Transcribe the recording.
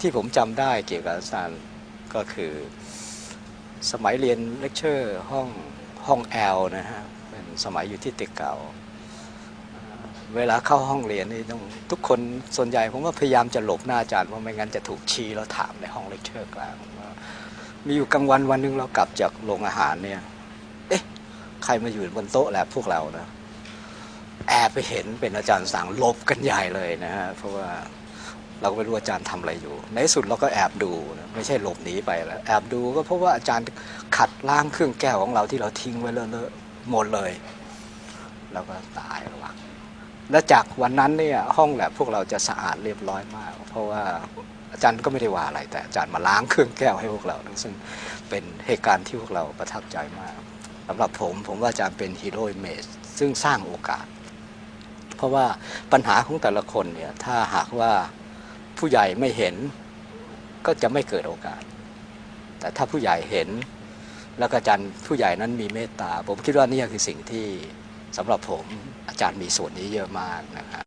ที่ผมจำได้เกี่ยวกับอาจารย์ก็คือสมัยเรียนเลคเชอร์ห้องห้องแอลนะฮะเป็นสมัยอยู่ที่ตึกเก่า เวลาเข้าห้องเรียนนี่ต้องทุกคนส่วนใหญ่ผมก็พยายามจะหลบหน้าอาจารย์เพราะไม่งั้นจะถูกชี้แล้วถามในห้องเลคเชอร์กลางว่ามีอยู่กลางวันวันหนึงเรากลับจากโรงอาหารเนี่ยเอ๊ะใครมาอยู่บนโต๊ะแลบพวกเรานะแอบไปเห็นเป็นอาจารย์สั่งลบกันใหญ่เลยนะฮะเพราะว่า เราก็ไม่รู้อาจารย์ทำอะไรอยู่ ในที่สุดเราก็แอบดูนะไม่ใช่หลบหนีไปแล้วแอบดูก็เพราะว่าอาจารย์ขัดล้างเครื่องแก้วของเราที่เราทิ้งไว้เลอะๆหมดเลยเราก็ตายระว่างและจากวันนั้นเนี่ยห้องแลบพวกเราจะสะอาดเรียบร้อยมาก เพราะว่าอาจารย์ก็ไม่ได้ว่าอะไรแต่อาจารย์มาล้างเครื่องแก้วให้พวกเรานะซึ่งเป็นเหตุการณ์ที่พวกเราประทับใจมากสำหรับผมผมว่าอาจารย์เป็นฮีโร่เมจซึ่งสร้างโอกาส เพราะว่าปัญหาของแต่ละคนเนี่ยถ้าหากว่า ผู้ใหญ่ไม่เห็นก็จะไม่เกิดโอกาส แต่ถ้าผู้ใหญ่เห็นแล้วก็อาจารย์ผู้ใหญ่นั้นมีเมตตา ผมคิดว่านี่คือสิ่งที่สำหรับผมอาจารย์มีส่วนนี้เยอะมากนะครับ